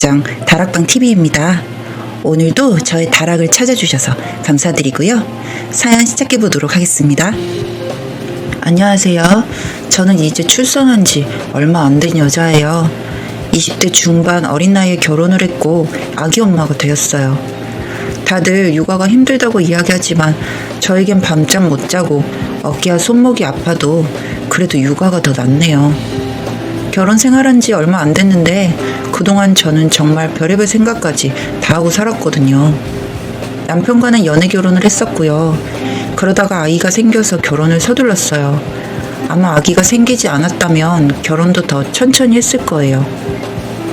장 다락방 TV입니다. 오늘도 저의 다락을 찾아주셔서 감사드리고요. 사연 시작해 보도록 하겠습니다. 안녕하세요. 저는 이제 출산한 지 얼마 안 된 여자예요. 20대 중반 어린 나이에 결혼을 했고 아기 엄마가 되었어요. 다들 육아가 힘들다고 이야기하지만 저에겐 밤잠 못 자고 어깨와 손목이 아파도 그래도 육아가 더 낫네요. 결혼 생활한 지 얼마 안 됐는데 그동안 저는 정말 별의별 생각까지 다 하고 살았거든요. 남편과는 연애 결혼을 했었고요. 그러다가 아이가 생겨서 결혼을 서둘렀어요. 아마 아기가 생기지 않았다면 결혼도 더 천천히 했을 거예요.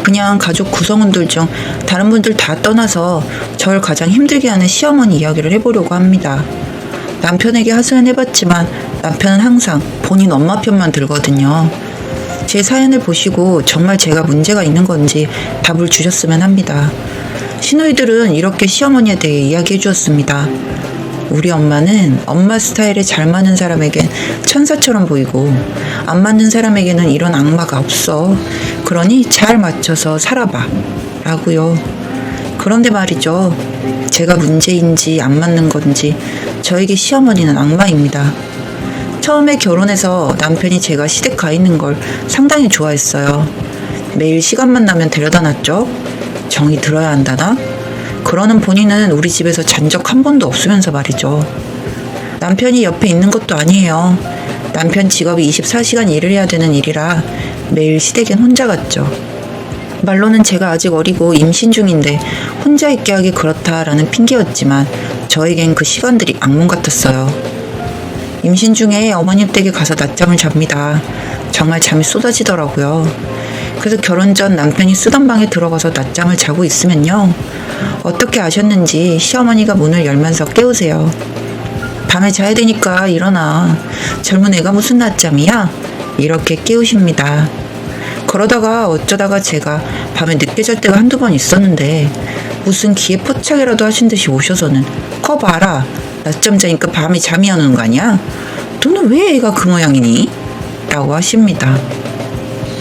그냥 가족 구성원들 중 다른 분들 다 떠나서 절 가장 힘들게 하는 시어머니 이야기를 해보려고 합니다. 남편에게 하소연해봤지만 남편은 항상 본인 엄마 편만 들거든요. 제 사연을 보시고 정말 제가 문제가 있는 건지 답을 주셨으면 합니다. 시누이들은 이렇게 시어머니에 대해 이야기해 주었습니다. 우리 엄마는 엄마 스타일에 잘 맞는 사람에겐 천사처럼 보이고 안 맞는 사람에게는 이런 악마가 없어. 그러니 잘 맞춰서 살아봐. 라고요. 그런데 말이죠. 제가 문제인지 안 맞는 건지 저에게 시어머니는 악마입니다. 처음에 결혼해서 남편이 제가 시댁 가 있는 걸 상당히 좋아했어요. 매일 시간만 나면 데려다 놨죠. 정이 들어야 한다나? 그러는 본인은 우리 집에서 잔적 한 번도 없으면서 말이죠. 남편이 옆에 있는 것도 아니에요. 남편 직업이 24시간 일을 해야 되는 일이라 매일 시댁엔 혼자 갔죠. 말로는 제가 아직 어리고 임신 중인데 혼자 있게 하기 그렇다라는 핑계였지만 저에겐 그 시간들이 악몽 같았어요. 임신 중에 어머님 댁에 가서 낮잠을 잡니다. 정말 잠이 쏟아지더라고요. 그래서 결혼 전 남편이 쓰던 방에 들어가서 낮잠을 자고 있으면요. 어떻게 아셨는지 시어머니가 문을 열면서 깨우세요. 밤에 자야 되니까 일어나. 젊은 애가 무슨 낮잠이야? 이렇게 깨우십니다. 그러다가 어쩌다가 제가 밤에 늦게 잘 때가 한두 번 있었는데 무슨 기에 포착이라도 하신 듯이 오셔서는 커 봐라. 낮잠 자니까 밤에 잠이 안 오는 거 아니야? 너는 왜 애가 그 모양이니? 라고 하십니다.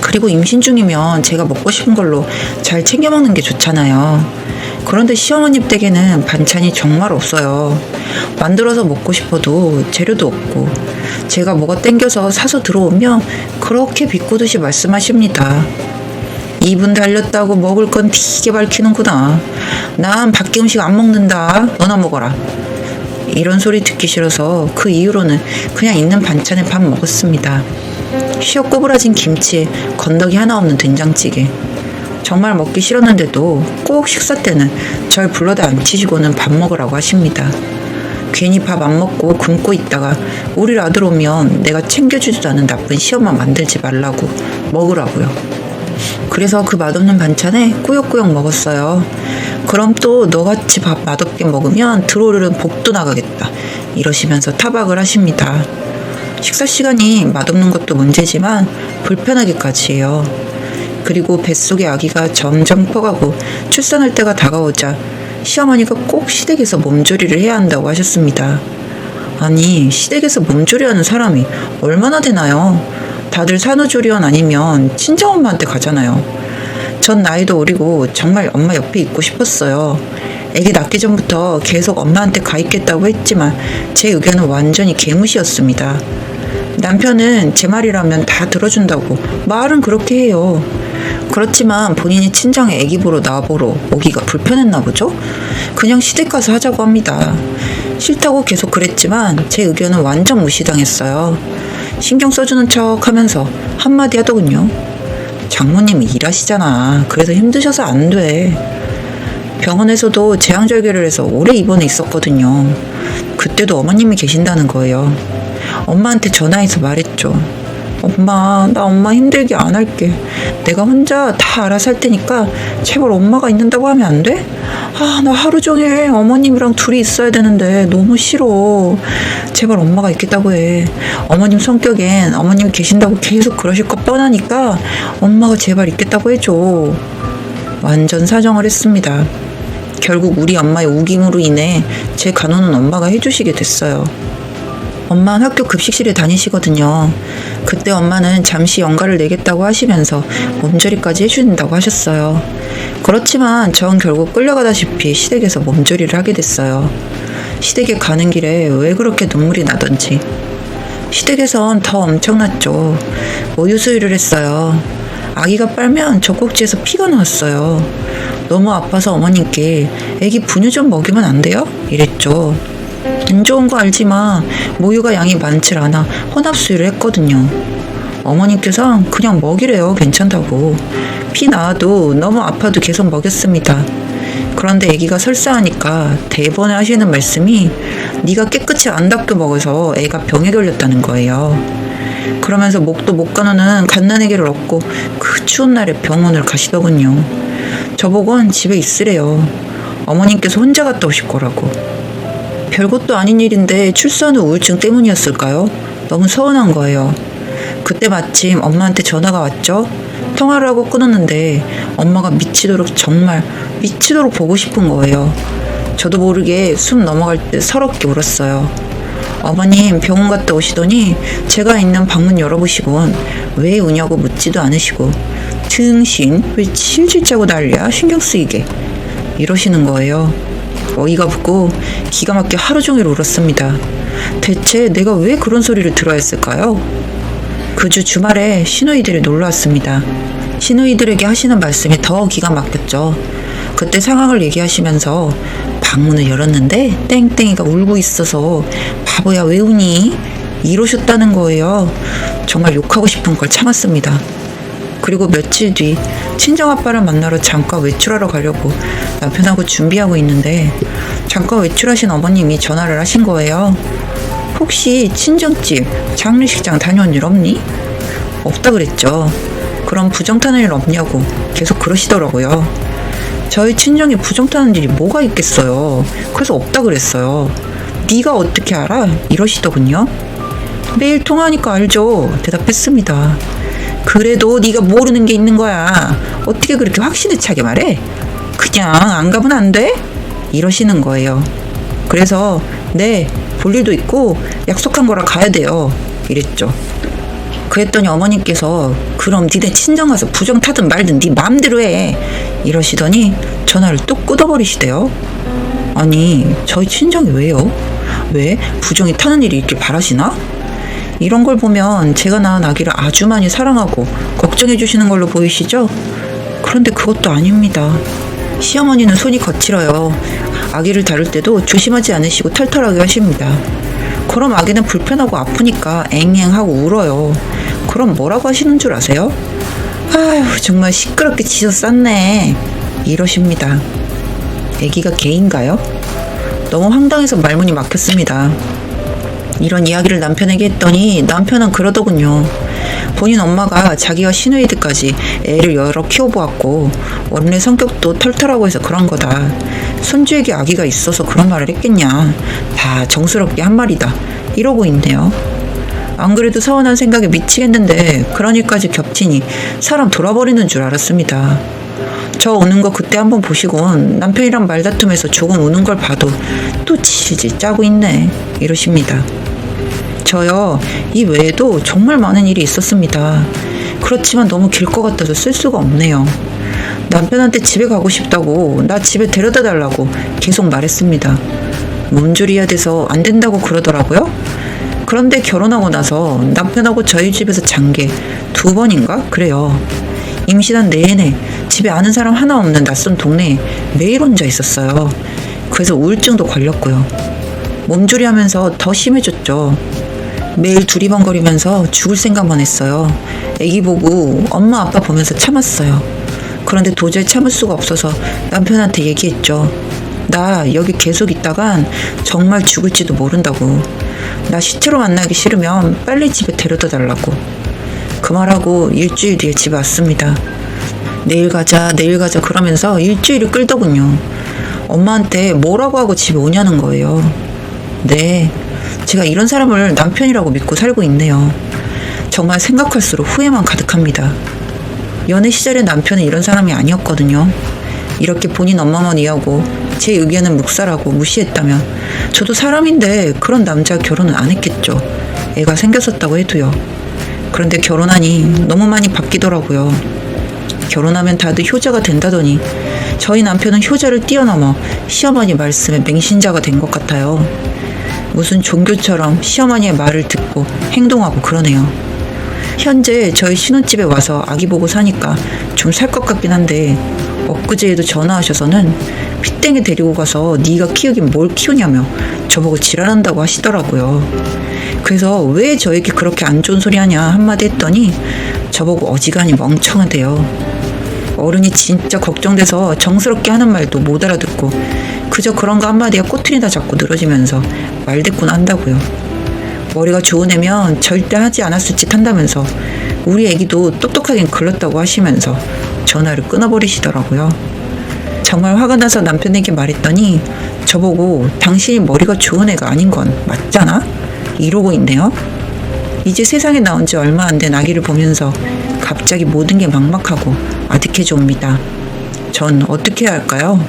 그리고 임신 중이면 제가 먹고 싶은 걸로 잘 챙겨 먹는 게 좋잖아요. 그런데 시어머님 댁에는 반찬이 정말 없어요. 만들어서 먹고 싶어도 재료도 없고 제가 뭐가 땡겨서 사서 들어오면 그렇게 비꼬듯이 말씀하십니다. 이분 달렸다고 먹을 건 되게 밝히는구나. 난 밖에 음식 안 먹는다. 너나 먹어라. 이런 소리 듣기 싫어서 그 이후로는 그냥 있는 반찬에 밥 먹었습니다. 쉬어 꼬부라진 김치에 건더기 하나 없는 된장찌개. 정말 먹기 싫었는데도 꼭 식사 때는 절 불러다 앉히시고는 밥 먹으라고 하십니다. 괜히 밥 안 먹고 굶고 있다가 우리 아들 오면 내가 챙겨주지도 않은 나쁜 시엄마 만들지 말라고 먹으라고요. 그래서 그 맛없는 반찬에 꾸역꾸역 먹었어요. 그럼 또 너같이 밥 맛없게 먹으면 들어오르는 복도 나가겠다. 이러시면서 타박을 하십니다. 식사 시간이 맛없는 것도 문제지만 불편하기까지 해요. 그리고 뱃속의 아기가 점점 커가고 출산할 때가 다가오자 시어머니가 꼭 시댁에서 몸조리를 해야 한다고 하셨습니다. 아니, 시댁에서 몸조리하는 사람이 얼마나 되나요? 다들 산후조리원 아니면 친정엄마한테 가잖아요. 전 나이도 어리고 정말 엄마 옆에 있고 싶었어요. 아기 낳기 전부터 계속 엄마한테 가 있겠다고 했지만 제 의견은 완전히 개무시였습니다. 남편은 제 말이라면 다 들어준다고 말은 그렇게 해요. 그렇지만 본인이 친정에 아기 보러 나보러 오기가 불편했나 보죠? 그냥 시댁 가서 하자고 합니다. 싫다고 계속 그랬지만 제 의견은 완전 무시당했어요. 신경 써주는 척 하면서 한마디 하더군요. 장모님이 일하시잖아. 그래서 힘드셔서 안 돼. 병원에서도 재앙절개를 해서 오래 입원해 있었거든요. 그때도 어머님이 계신다는 거예요. 엄마한테 전화해서 말했죠. 엄마, 나 엄마 힘들게 안 할게. 내가 혼자 다 알아서 할 테니까 제발 엄마가 있는다고 하면 안 돼? 아, 나 하루 종일 어머님이랑 둘이 있어야 되는데 너무 싫어. 제발 엄마가 있겠다고 해. 어머님 성격엔 어머님 계신다고 계속 그러실 것 뻔하니까 엄마가 제발 있겠다고 해줘. 완전 사정을 했습니다. 결국 우리 엄마의 우김으로 인해 제 간호는 엄마가 해주시게 됐어요. 엄마는 학교 급식실에 다니시거든요. 그때 엄마는 잠시 연가를 내겠다고 하시면서 몸조리까지 해주신다고 하셨어요. 그렇지만 전 결국 끌려가다시피 시댁에서 몸조리를 하게 됐어요. 시댁에 가는 길에 왜 그렇게 눈물이 나던지. 시댁에선 더 엄청났죠. 모유 수유를 했어요. 아기가 빨면 젖꼭지에서 피가 나왔어요. 너무 아파서 어머님께 애기 분유 좀 먹이면 안 돼요? 이랬죠. 안 좋은 거 알지만 모유가 양이 많질 않아 혼합 수유를 했거든요. 어머님께서 그냥 먹이래요. 괜찮다고. 피 나와도 너무 아파도 계속 먹였습니다. 그런데 아기가 설사하니까 대번에 하시는 말씀이 네가 깨끗이 안 닦여 먹어서 애가 병에 걸렸다는 거예요. 그러면서 목도 못 가누는 갓난아기를 얻고 그 추운 날에 병원을 가시더군요. 저보곤 집에 있으래요. 어머님께서 혼자 갔다 오실 거라고. 별것도 아닌 일인데 출산 후 우울증 때문이었을까요? 너무 서운한 거예요. 그때 마침 엄마한테 전화가 왔죠. 통화를 하고 끊었는데 엄마가 미치도록 정말 미치도록 보고 싶은 거예요. 저도 모르게 숨 넘어갈 때 서럽게 울었어요. 어머님 병원 갔다 오시더니 제가 있는 방문 열어보시곤 왜 우냐고 묻지도 않으시고 등신 왜 질질 짜고 난리야 신경 쓰이게 이러시는 거예요. 어이가 붙고 기가 막혀 하루 종일 울었습니다. 대체 내가 왜 그런 소리를 들어야 했을까요? 그 주 주말에 시누이들이 놀러 왔습니다. 시누이들에게 하시는 말씀이 더 기가 막혔죠. 그때 상황을 얘기하시면서 방문을 열었는데 땡땡이가 울고 있어서 바보야 왜 우니? 이러셨다는 거예요. 정말 욕하고 싶은 걸 참았습니다. 그리고 며칠 뒤 친정아빠를 만나러 잠깐 외출하러 가려고 남편하고 준비하고 있는데 잠깐 외출하신 어머님이 전화를 하신 거예요. 혹시 친정집 장례식장 다녀온 일 없니? 없다 그랬죠. 그럼 부정 타는 일 없냐고 계속 그러시더라고요. 저희 친정에 부정 타는 일이 뭐가 있겠어요. 그래서 없다 그랬어요. 네가 어떻게 알아? 이러시더군요. 매일 통화하니까 알죠. 대답했습니다. 그래도 네가 모르는 게 있는 거야. 어떻게 그렇게 확신에 차게 말해? 그냥 안 가면 안 돼? 이러시는 거예요. 그래서 네, 볼 일도 있고 약속한 거라 가야 돼요. 이랬죠. 그랬더니 어머님께서 그럼 니네 친정 가서 부정 타든 말든 네 마음대로 해. 이러시더니 전화를 뚝 끊어버리시대요. 아니, 저희 친정이 왜요? 왜 부정이 타는 일이 있길 바라시나? 이런 걸 보면 제가 낳은 아기를 아주 많이 사랑하고 걱정해 주시는 걸로 보이시죠? 그런데 그것도 아닙니다. 시어머니는 손이 거칠어요. 아기를 다룰 때도 조심하지 않으시고 털털하게 하십니다. 그럼 아기는 불편하고 아프니까 앵앵하고 울어요. 그럼 뭐라고 하시는 줄 아세요? 아휴, 정말 시끄럽게 지져 쌌네. 이러십니다. 아기가 개인가요? 너무 황당해서 말문이 막혔습니다. 이런 이야기를 남편에게 했더니 남편은 그러더군요. 본인 엄마가 자기와 시누이들까지 애를 여러 키워보았고 원래 성격도 털털하고 해서 그런 거다. 손주에게 아기가 있어서 그런 말을 했겠냐. 다 정스럽게 한 말이다. 이러고 있네요. 안 그래도 서운한 생각에 미치겠는데 그런 일까지 겹치니 사람 돌아버리는 줄 알았습니다. 저 우는 거 그때 한번 보시곤 남편이랑 말다툼해서 조금 우는 걸 봐도 또 치지 짜고 있네 이러십니다. 저요 이 외에도 정말 많은 일이 있었습니다. 그렇지만 너무 길 것 같아서 쓸 수가 없네요. 남편한테 집에 가고 싶다고 나 집에 데려다 달라고 계속 말했습니다. 몸조리해야 돼서 안 된다고 그러더라고요. 그런데 결혼하고 나서 남편하고 저희 집에서 잔게두 번인가 그래요. 임신한 내내 집에 아는 사람 하나 없는 낯선 동네에 매일 혼자 있었어요. 그래서 우울증도 걸렸고요. 몸조리 하면서 더 심해졌죠. 매일 두리번거리면서 죽을 생각만 했어요. 애기 보고 엄마 아빠 보면서 참았어요. 그런데 도저히 참을 수가 없어서 남편한테 얘기했죠. 나 여기 계속 있다간 정말 죽을지도 모른다고. 나 시체로 만나기 싫으면 빨리 집에 데려다 달라고. 그 말하고 일주일 뒤에 집에 왔습니다. 내일 가자, 내일 가자 그러면서 일주일을 끌더군요. 엄마한테 뭐라고 하고 집에 오냐는 거예요. 네, 제가 이런 사람을 남편이라고 믿고 살고 있네요. 정말 생각할수록 후회만 가득합니다. 연애 시절의 남편은 이런 사람이 아니었거든요. 이렇게 본인 엄마만 이해하고 제 의견은 묵살하고 무시했다면 저도 사람인데 그런 남자 결혼은 안 했겠죠. 애가 생겼었다고 해도요. 그런데 결혼하니 너무 많이 바뀌더라고요. 결혼하면 다들 효자가 된다더니 저희 남편은 효자를 뛰어넘어 시어머니 말씀에 맹신자가 된 것 같아요. 무슨 종교처럼 시어머니의 말을 듣고 행동하고 그러네요. 현재 저희 신혼집에 와서 아기 보고 사니까 좀 살 것 같긴 한데 엊그제에도 전화하셔서는 피땡에 데리고 가서 네가 키우긴 뭘 키우냐며 저보고 지랄한다고 하시더라고요. 그래서 왜 저에게 그렇게 안 좋은 소리 하냐 한마디 했더니 저보고 어지간히 멍청하대요. 어른이 진짜 걱정돼서 정스럽게 하는 말도 못 알아듣고 그저 그런 거 한마디가 꼬투리나 잡고 늘어지면서 말대꾸나 한다고요. 머리가 좋은 애면 절대 하지 않았을 짓 한다면서 우리 애기도 똑똑하긴 글렀다고 하시면서 전화를 끊어버리시더라고요. 정말 화가 나서 남편에게 말했더니 저보고 당신이 머리가 좋은 애가 아닌 건 맞잖아? 이러고 있네요. 이제 세상에 나온 지 얼마 안 된 아기를 보면서 갑자기 모든 게 막막하고 아득해져 옵니다. 전 어떻게 해야 할까요?